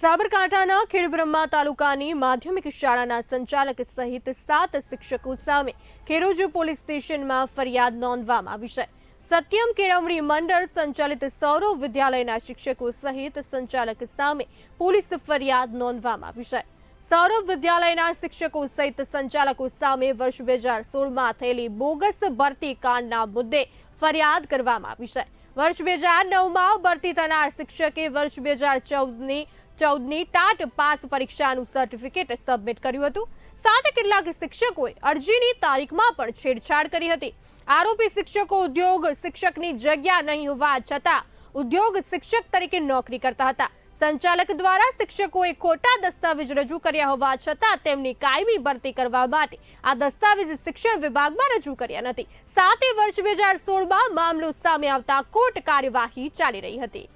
સાબરકાંઠાના ખેડબ્રહ્મા તાલુકાની માધ્યમિક શાળાના સંચાલક સહિત સાત શિક્ષકો સામે ખેરોજ પોલીસ સ્ટેશનમાં ફરિયાદ નોંધવામાં આવી છે. સત્યમ કેળવણી મંડળ સંચાલિત સૌરવ વિદ્યાલયના શિક્ષકો સહિત સંચાલક સામે પોલીસ ફરિયાદ નોંધવામાં આવી છે. સૌરવ વિદ્યાલયના શિક્ષકો સહિત સંચાલકો સામે વર્ષ બે હજાર સોળમાં થયેલી બોગસ ભરતી કાંડના મુદ્દે ફરિયાદ કરવામાં આવી છે. વર્ષ બે હજાર નવમાં ભરતી થનાર શિક્ષકે વર્ષ બે હજાર ચૌદની ચૌદની ટાટ પાસ પરીક્ષાનું સર્ટિફિકેટ સબમિટ કર્યું હતું. સાથે કેટલાક શિક્ષકોએ અરજીની તારીખમાં પણ છેડછાડ કરી હતી. આરોપી શિક્ષકો, ઉદ્યોગ શિક્ષકની જગ્યા નહીં હોવા છતાં ઉદ્યોગ શિક્ષક તરીકે નોકરી કરતા હતા. સંચાલક દ્વારા શિક્ષકોએ ખોટા દસ્તાવેજ રજૂ કર્યા હોવા છતાં તેમની કાયમી ભરતી કરવા માટે આ દસ્તાવેજ શિક્ષણ વિભાગમાં રજૂ કર્યા નથી. સાતે વર્ષ બે હજાર સોળમાં મામલો સામે આવતા કોર્ટ કાર્યવાહી ચાલી રહી હતી.